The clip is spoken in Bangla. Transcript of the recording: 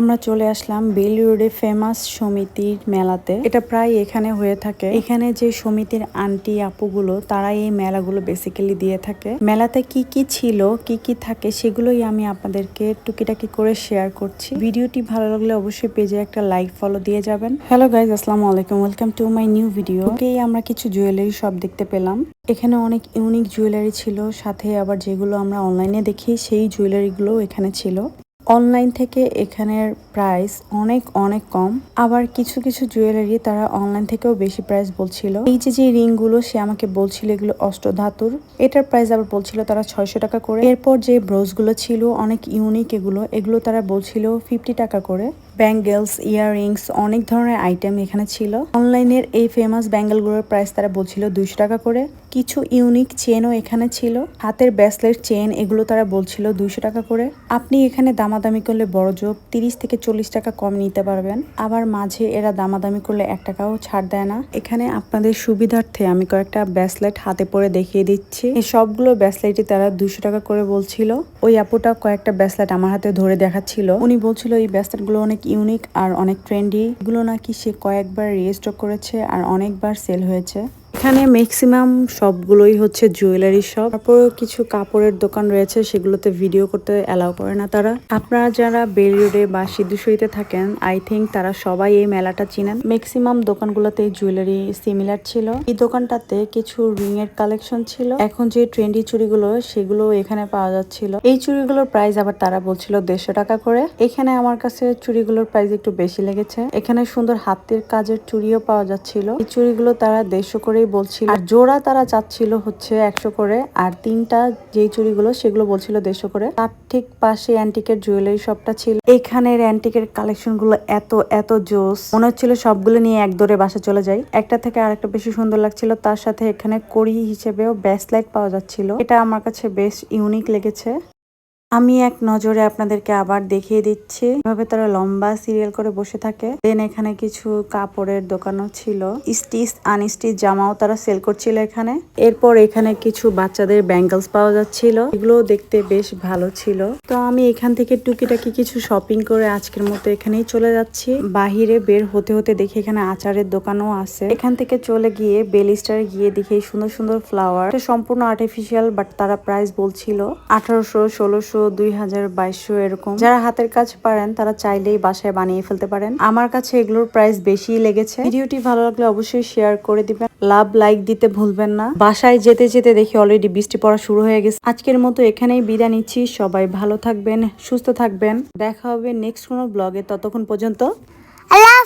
আমরা চলে আসলাম বেল রোডে ফেমাস সমিতির মেলাতে। এটা প্রায় এখানে হয়ে থাকে। এখানে যে সমিতির আন্টি আপুগুলো তারা এই মেলাগুলো বেসিক্যালি দিয়ে থাকে। মেলাতে কি কি ছিল, কি কি থাকে, সেগুলোই আমি আপনাদেরকে টুকিটাকি করে শেয়ার করছি। ভিডিওটি ভালো লাগলে অবশ্যই পেজে একটা লাইক ফলো দিয়ে যাবেন। হ্যালো গাইজ আসসালামু আলাইকুম। Welcome to my new video okay আমরা কিছু জুয়েলারি শপ দেখতে পেলাম। এখানে অনেক ইউনিক জুয়েলারি ছিল, সাথে আবার যেগুলো আমরা অনলাইনে দেখি, সেই জুয়েলারিগুলো এখানে ছিল। অনলাইন থেকে এখানের প্রাইস অনেক অনেক কম। আবার কিছু কিছু জুয়েলারি তারা অনলাইন থেকেও বেশি প্রাইস বলছিল। এই যে যে রিংগুলো সে আমাকে বলছিল এগুলো অষ্টধাতুর, এটার প্রাইস আবার বলছিল তারা ছয়শো টাকা করে। এরপর যে ব্রোজগুলো ছিল, অনেক ইউনিক এগুলো এগুলো তারা বলছিল ফিফটি টাকা করে। ব্যাঙ্গেলস ইয়াররিংস অনেক ধরনের আইটেম এখানে ছিল। অনলাইনের এই ফেমাস ব্যাঙ্গেলগুলোর প্রাইস তারা বলছিল দুইশো টাকা করে। কিছু ইউনিক চেনও এখানে ছিল। হাতের ব্যাসলেট চেন এগুলো তারা বলছিল দুইশো টাকা করে। আপনি এখানে দামাদামি করলে বড় জোব তিরিশ থেকে চল্লিশ টাকা কম নিতে পারবেন। আবার মাঝে এরা দামাদামি করলে এক টাকাও ছাড় দেয় না। এখানে আপনাদের সুবিধার্থে আমি কয়েকটা ব্যাসলেট হাতে পরে দেখিয়ে দিচ্ছি। এই সবগুলো ব্যাসলেটই তারা দুশো টাকা করে বলছিল। ওই আপুটা কয়েকটা ব্যাসলেট আমার হাতে ধরে দেখাচ্ছিল। উনি বলছিল, এই ব্যাসলেটগুলো অনেক ইউনিক আর অনেক ট্রেন্ডি। এগুলো নাকি সে কয়েকবার রিস্টক করেছে আর অনেকবার সেল হয়েছে। এখানে ম্যাক্সিমাম সবগুলোই হচ্ছে জুয়েলারি শপ তারপরেও কিছু কাপড়ের দোকান রয়েছে, সেগুলোতে ভিডিও করতে অ্যালাউ করে না তারা। আপনারা যারা বেল রোডে বা সিদ্ধুসইতে থাকেন আই থিঙ্ক তারা সবাই এই মেলাটা চিনেন। ম্যাক্সিমাম দোকানগুলোতে জুয়েলারি সিমিলার ছিল। এই দোকানটাতে কিছু রিং এর কালেকশন ছিল। এখন যে ট্রেন্ডি চুড়িগুলো, সেগুলো এখানে পাওয়া যাচ্ছিল। এই চুড়িগুলোর প্রাইস আবার তারা বলছিল দেড়শো টাকা করে। এখানে আমার কাছে চুড়িগুলোর প্রাইস একটু বেশি লেগেছে। এখানে সুন্দর হাতের কাজের চুড়িও পাওয়া যাচ্ছিল। এই চুড়িগুলো তারা দেড়শো করেই বলছিল। আর জোড়া তারা চাচ্ছিল হচ্ছে একশো করে, আর তিনটা যেই চুড়িগুলো সেগুলো বলছিল দেড়শো করে। তার ঠিক পাশে অ্যান্টিকের জুয়েলারি শপটা ছিল। এখানের অ্যান্টিকের কালেকশনগুলো এত এত জোস। মনে হচ্ছিল সবগুলো নিয়ে এক দৌড়ে বাসা চলে যাই। একটা থেকে আরেকটা বেশি সুন্দর লাগছিল। তার সাথে এখানে কড়ি হিসেবেও ব্যাসলাইট পাওয়া যাচ্ছিল। এটা আমার কাছে বেশ ইউনিক লেগেছে। আমি এক নজরে আপনাদেরকে আবার দেখিয়ে দিচ্ছি। এভাবে তারা লম্বা সিরিয়াল করে বসে থাকে। দেন এখানে কিছু কাপড়ের দোকানও ছিল। স্টিচ আনস্টিচ জামাও তারা সেল করছিল এখানে। এরপর এখানে কিছু বাচ্চাদের ব্যাঙ্গলস পাওয়া যাচ্ছিল। এগুলো দেখতে বেশ ভালো ছিল। তো আমি এখান থেকে টুকিটাকি কিছু শপিং করে আজকের মতো এখানেই চলে যাচ্ছি। বাহিরে বের হতে হতে দেখি এখানে আচারের দোকানও আছে। এখান থেকে চলে গিয়ে বেলিস্টারে গিয়ে দেখি সুন্দর সুন্দর ফ্লাওয়ার সম্পূর্ণ আর্টিফিশিয়াল বাট তারা প্রাইস বলছিল। আঠারোশো, ষোলোশো দুই হাজার বাইশশো এরকম। যারা হাতের কাজ পারেন, তারা চাইলেই বাসায় বানিয়ে ফেলতে পারেন। আমার কাছে এগুলোর প্রাইস বেশি লেগেছে। ভিডিওটি ভালো লাগলে অবশ্যই শেয়ার করে দিবেন। লাভ লাইক দিতে ভুলবেন না। বাসায় যেতে যেতে দেখি অলরেডি বৃষ্টি পড়া শুরু হয়ে গেছে। আজকের মতো এখানেই বিদায় নিচ্ছি। সবাই ভালো থাকবেন, সুস্থ থাকবেন। দেখা হবে নেক্সট কোনো ব্লগে ততক্ষণ পর্যন্ত। আল্লাহ